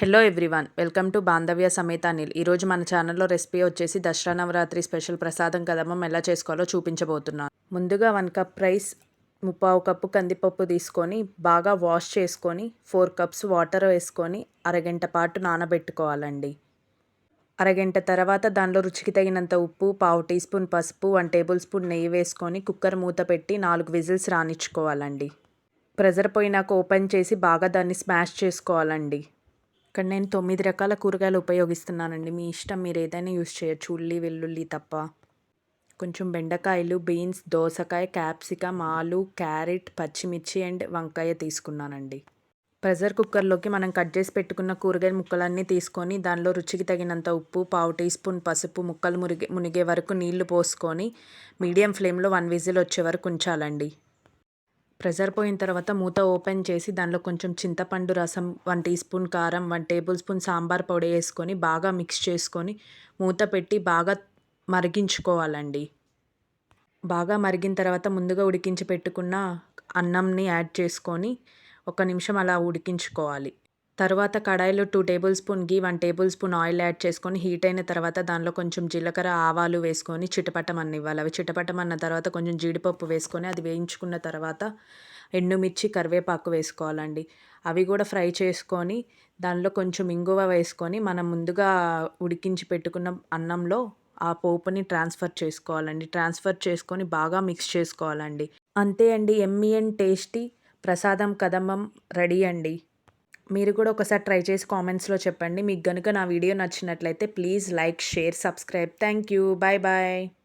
Hello everyone welcome to Bandhavya సమేత అనిల్. ఈరోజు మన ఛానల్లో రెసిపీ వచ్చేసి దసరా నవరాత్రి స్పెషల్ ప్రసాదం కదమ్మం ఎలా చేసుకోవాలో చూపించబోతున్నాను. ముందుగా వన్ కప్ రైస్ ముప్పావు కప్పు కందిపప్పు తీసుకొని బాగా వాష్ చేసుకొని ఫోర్ కప్స్ వాటర్ వేసుకొని అరగంట పాటు నానబెట్టుకోవాలండి. అరగంట తర్వాత దానిలో రుచికి తగినంత ఉప్పు పావు టీ స్పూన్ పసుపు వన్ టేబుల్ స్పూన్ నెయ్యి వేసుకొని కుక్కర్ మూత పెట్టి నాలుగు విజిల్స్ రానిచ్చుకోవాలండి. ప్రెజర్ పోయినాక ఓపెన్ చేసి బాగా దాన్ని స్మాష్ చేసుకోవాలండి. ఇక్కడ నేను తొమ్మిది రకాల కూరగాయలు ఉపయోగిస్తున్నానండి. మీ ఇష్టం మీరు ఏదైనా యూస్ చేయొచ్చు. ఉల్లి వెల్లుల్లి తప్ప. కొంచెం బెండకాయలు బీన్స్ దోసకాయ క్యాప్సికమ్ ఆలు క్యారెట్ పచ్చిమిర్చి అండ్ వంకాయ తీసుకున్నానండి. ప్రెషర్ కుక్కర్లోకి మనం కట్ చేసి పెట్టుకున్న కూరగాయల ముక్కలన్నీ తీసుకొని దానిలో రుచికి తగినంత ఉప్పు పావు టీ స్పూన్ పసుపు ముక్కలు మురిగే మునిగే వరకు నీళ్ళు పోసుకొని మీడియం ఫ్లేమ్లో వన్ విజిల్ వచ్చే వరకు ఉంచాలండి. ప్రెషర్ పోయిన తర్వాత మూత ఓపెన్ చేసి దానిలో కొంచెం చింతపండు రసం వన్ టీ స్పూన్ కారం వన్ టేబుల్ స్పూన్ సాంబార్ పొడి వేసుకొని బాగా మిక్స్ చేసుకొని మూత పెట్టి బాగా మరిగించుకోవాలండి. బాగా మరిగిన తర్వాత ముందుగా ఉడికించి పెట్టుకున్న అన్నంని యాడ్ చేసుకొని ఒక నిమిషం అలా ఉడికించుకోవాలి. తర్వాత కడాయిలో two tablespoon ghee one tablespoon oil add చేసుకొని హీట్ అయిన తర్వాత దానిలో కొంచెం జీలకర్ర ఆవాలు వేసుకొని చిటపట్టమన్న ఇవ్వాలి. అవి చిటపట్టమన్న తర్వాత కొంచెం జీడిపప్పు వేసుకొని అది వేయించుకున్న తర్వాత ఎండుమిర్చి కరివేపాకు వేసుకోవాలండి. అవి కూడా ఫ్రై చేసుకొని దానిలో కొంచెం ఇంగువ వేసుకొని మనం ముందుగా ఉడికించి పెట్టుకున్న అన్నంలో ఆ పోపుని ట్రాన్స్ఫర్ చేసుకోవాలండి. ట్రాన్స్ఫర్ చేసుకొని బాగా మిక్స్ చేసుకోవాలండి. అంతే అండి. ఎమ్మీ అండ్ టేస్టీ ప్రసాదం కదమ్మం రెడీ అండి. మీరు కూడా ఒకసారి ట్రై చేసి కామెంట్స్లో చెప్పండి. మీకు కనుక నా వీడియో నచ్చినట్లయితే please like share subscribe. Thank you. Bye bye.